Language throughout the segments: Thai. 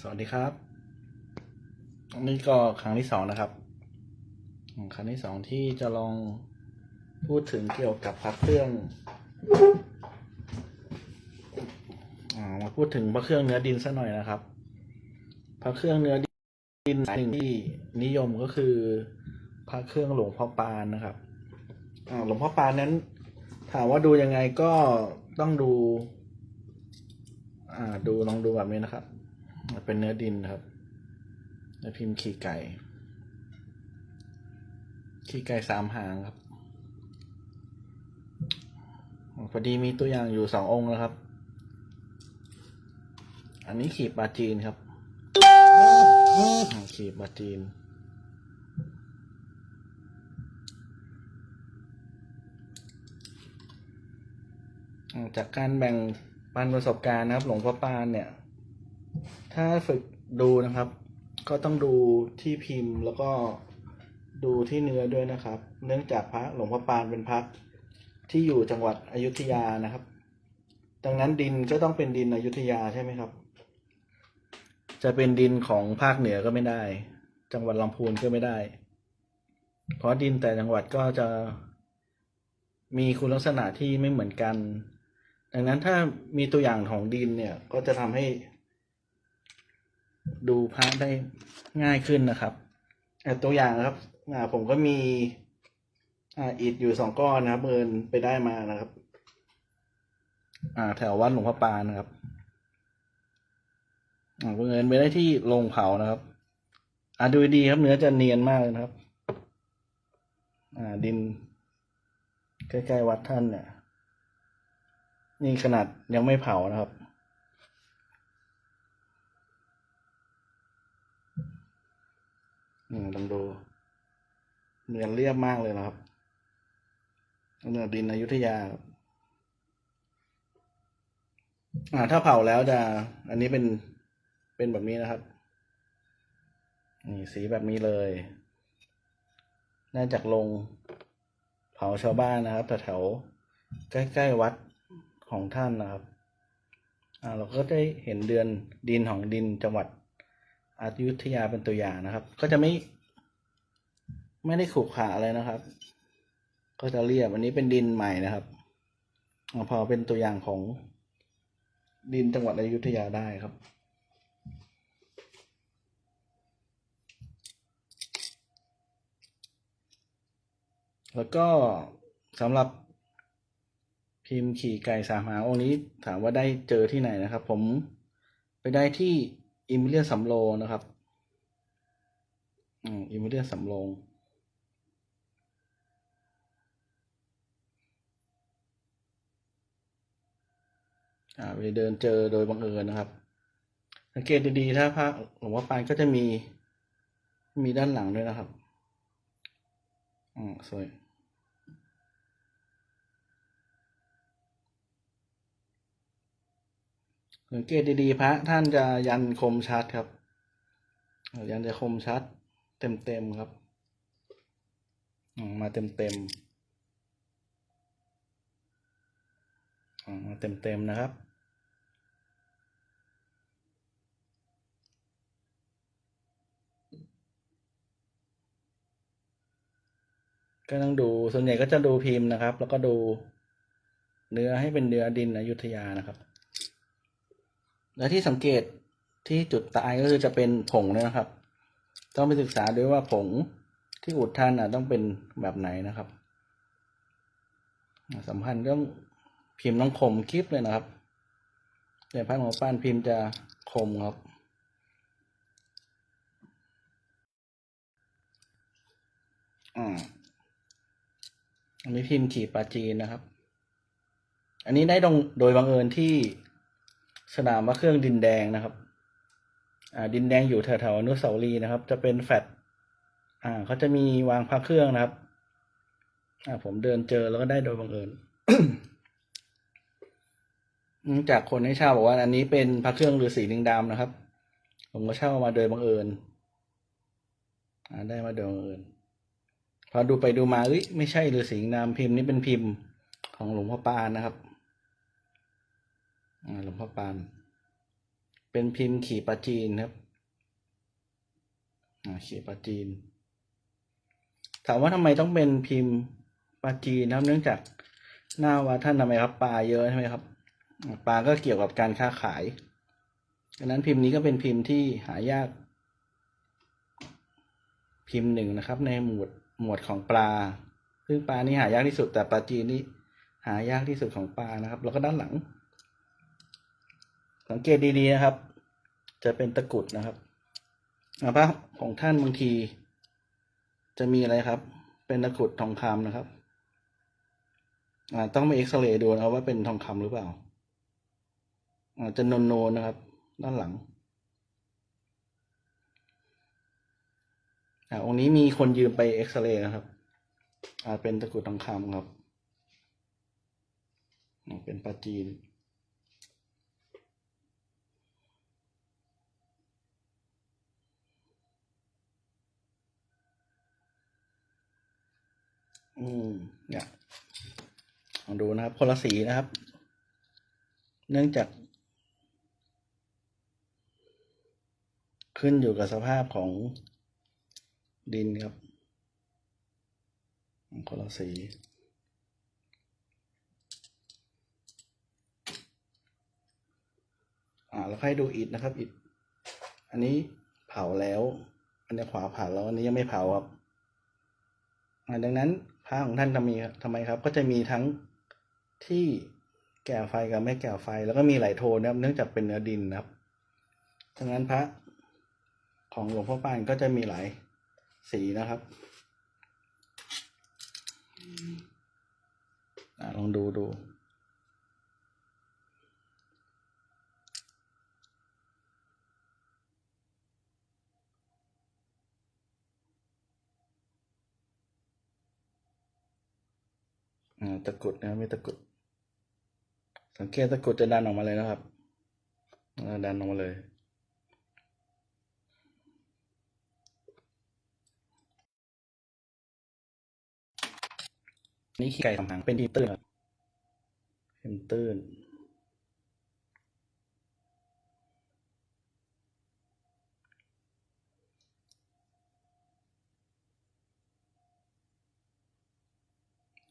สวัสดีครับนนี้ก็ครั้งที่สองนะครับ ครั้งที่สองที่จะลองพูดถึงเกี่ยวกับพระเครื่องอมาพูดถึงพระเครื่องเนื้อดินสักหน่อยนะครับ พระเครื่องเนื้อดินหนึ่งที่นิยมก็คือพระเครื่องหลวงพ่อปานนะครับหลวงพ่อปานนั้น ถามว่าดูยังไงก็ต้องดู อ่า ดูลองดูแบบนี้นะครับ เป็นเนื้อดินครับ แล้วพิมพ์ขี่ไก่ ขี่ไก่สามหางครับ พอดีมีตัวอย่างอยู่สององค์นะครับ อันนี้ขีบปลาจีนครับ ขีบปลาจีน จากการแบ่งปันประสบการณ์นะครับ หลวงพ่อปานเนี่ย ถ้าฝึกดูนะครับ ก็ต้องดูที่พิมพ์แล้วก็ดูที่เนื้อด้วยนะครับ เนื่องจากพระหลวงพ่อปานเป็นพระที่อยู่จังหวัดอยุธยานะครับ ดังนั้นดินก็ต้องเป็นดินอยุธยาใช่ไหมครับ จะเป็นดินของภาคเหนือก็ไม่ได้ จังหวัดลำพูนก็ไม่ได้ เพราะดินแต่จังหวัดก็จะมีคุณลักษณะที่ไม่เหมือนกัน ดังนั้นถ้ามีตัวอย่างของดินเนี่ยก็จะทำให้ ดูพระได้ง่ายขึ้นนะครับอะตัวอย่างนะครับอ่าผมก็มีอ่าอิฐอยู่สองก้อนนะครับเอินไปได้มานะครับ อ่า แถววัดหลวงพ่อปานนะครับอ่าเอินไปได้ที่โรงเผานะครับ อ่าดูดีครับเนื้อจะเนียนมากเลยนะครับ อ่า ดิน ใกล้ๆวัดท่านเนี่ยนี่ขนาดยังไม่เผานะครับ อืมลองดูเนื้อเรียบมากเลยนะครับเนื้อดินอยุธยา อ่า ถ้าเผาแล้วจะ อันนี้เป็นเป็นแบบนี้นะครับ นี่สีแบบนี้เลย น่าจากลงเผาชาวบ้านนะครับแถวใกล้ๆวัดของท่านนะครับ อ่า เราก็ได้เห็นเดือนดินของดินจังหวัด อยุธยาเป็นตัวอย่างนะครับ ก็จะไม่ ไม่ได้ขรุขระอะไรนะครับ ก็จะเรียบอันนี้เป็นดินใหม่นะครับอพอเป็นตัวอย่างของดินจังหวัดอยุธยาได้ครับ แล้วก็สำหรับพิมพ์ขี่ไก่สามหางองค์นี้ถามว่าได้เจอที่ไหนนะครับ ผมไปได้ที่ อิมิเลียสำโรงนะครับอืมอิมิเลียสำโรงอ่าไปเดินเจอโดยบังเอิญนะครับ สังเกตดีๆถ้าพระหลวงพ่อปานก็จะมีมีด้านหลังด้วยนะครับ อืมสวย สังเกตดีๆพระท่านจะยันคมชัดครับ ยันจะคมชัด เต็มๆครับมาเต็มๆมมาเต็มๆนะครับก็ต้องดูส่วนใหญ่ก็จะดูพิมพ์นะครับ แล้วก็ดูเนื้อให้เป็นเนื้อดินอยุธยานะครับ และที่สังเกตที่จุดตายก็คือจะเป็นผงเนี่ยนะครับ ต้องไปศึกษาด้วยว่าผงที่อุดท่านอะต้องเป็นแบบไหนนะครับสำคัญเรื่องพิมพ์ต้องคมคลิปเลยนะครับแต่พันของป้านพิมพ์จะคมครับอันนี้พิมพ์ขีปาจีนนะครับ อันนี้ได้ตรงโดยบังเอิญที่ สนามพระเครื่องดินแดงนะครับ อ่าดินแดงอยู่แถวๆอนุสาวรีย์นะครับ จะเป็นแฟลตอ่าเขาจะมีวางพระเครื่องนะครับ อ่าผมเดินเจอแล้วก็ได้โดยบังเอิญจากคนให้เช่าบอกว่า อันนี้เป็นพระเครื่องฤาษีลิงดำนะครับ ผมก็เช่ามาโดยบังเอิญอ่าได้มาโดยบังเอิญพอดูไปดูมาเอ้ยไม่ใช่ฤาษีลิงดำพิมพ์นี้เป็นพิมพ์ของหลวงพ่อปานนะครับ หลวงพ่อปาน เป็นพิมพ์ขี่ปลาจีนครับขี่ปลาจีน ถามว่าทำไมต้องเป็นพิมพ์ปลาจีนครับเนื่องจากหน้าวัดท่านทำไมครับปลาเยอะใช่ไหมครับปลาก็เกี่ยวกับการค้าขายดังนั้นพิมพ์นี้ก็เป็นพิมพ์ที่หายาก พิมพ์หนึ่งนะครับ ในหมวดหมวดของปลา ซึ่งปลานี่หายากที่สุดแต่ปลาจีนนี่หายากที่สุดของปลานะครับ แล้วก็ด้านหลัง สังเกตดีๆนะครับ จะเป็นตะกรุดนะครับอ่าพะของท่านบางที จะมีอะไรครับ เป็นตะกรุดทองคำนะครับอ่าต้องไปเอ็กซเรย์ดูนะครับว่าเป็นทองคำหรือเปล่าอ่าจะนนๆนะครับ ด้านหลังอ่าองค์นี้มีคนยืมไปเอ็กซเรย์นะครับอ่าเป็นตะกรุดทองคำครับเป็นปลาจีน อืมเนี่ยลองดูนะครับ คนละสีนะครับ เนื่องจาก ขึ้นอยู่กับสภาพของดินครับคนละสีอ่าแล้วให้ดูอิฐนะครับอิฐอันนี้เผาแล้ว อันนี้ขวาเผาแล้วอันนี้ยังไม่เผาครับ ดังนั้นพระของท่านทำไมทำไมครับ ก็จะมีทั้งที่แก่ไฟกับไม่แก่ไฟ แล้วก็มีหลายโทนนะครับ เนื่องจากเป็นเนื้อดินนะครับดังนั้นพระของหลวงพ่อปานก็จะมีหลายสีนะครับอลองดูดู ตะกุดนะไมีตะกุด สังเกตตะกุดจะดันออกมาเลยนะครับอ่าดันออกมาเลย นี่ขี้ไก่สำหางเป็นดีตื้นครับพิมตื้น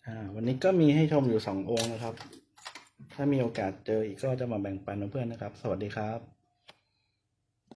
อ่าวันนี้ก็มีให้ชมอยู่สององค์นะครับ ถ้ามีโอกาสเจออีกก็จะมาแบ่งปันเพื่อนๆนะครับ สวัสดีครับ